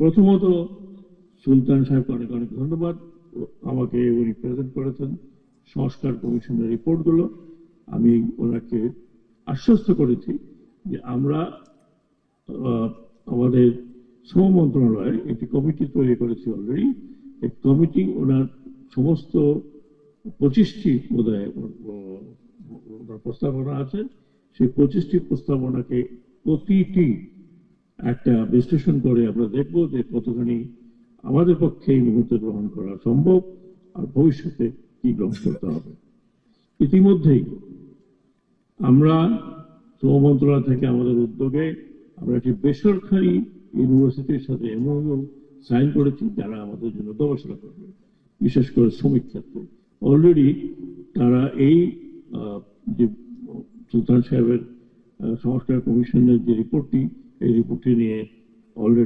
প্রথমত সুলতান সাহেবকে অনেক অনেক ধন্যবাদ। আমাকে উনি প্রেজেন্ট করেছেন, সংস্কার কমিশনের রিপোর্টগুলো আমি ওনাকে আশ্বস্ত করেছি যে আমরা আমাদের শ্রম মন্ত্রণালয়ে একটি কমিটি তৈরি করেছি অলরেডি এই কমিটি ওনার সমস্ত পঁচিশটি ওনার প্রস্তাবনা আছে। সেই পঁচিশটি প্রস্তাবনাকে প্রতিটি একটা বিশ্লেষণ করে আমরা দেখব যে কতখানি আমাদের পক্ষে এই মুহূর্তে গ্রহণ করা সম্ভব আর ভবিষ্যতে কি গ্রহণ করতে হবে। ইতিমধ্যেই আমরা শ্রম মন্ত্রণালয় থেকে আমাদের উদ্যোগে আমরা একটি বেসরকারি ইউনিভার্সিটির সাথে এমওইউ সাইন করেছি যারা আমাদের জন্য গবেষণা করবে, বিশেষ করে শ্রমিক ক্ষেত্রে। অলরেডি তারা এই যে সুলতান সাহেবের সংস্কার কমিশনের যে রিপোর্টটি এই রিপোর্টটি নিয়ে অলরেডি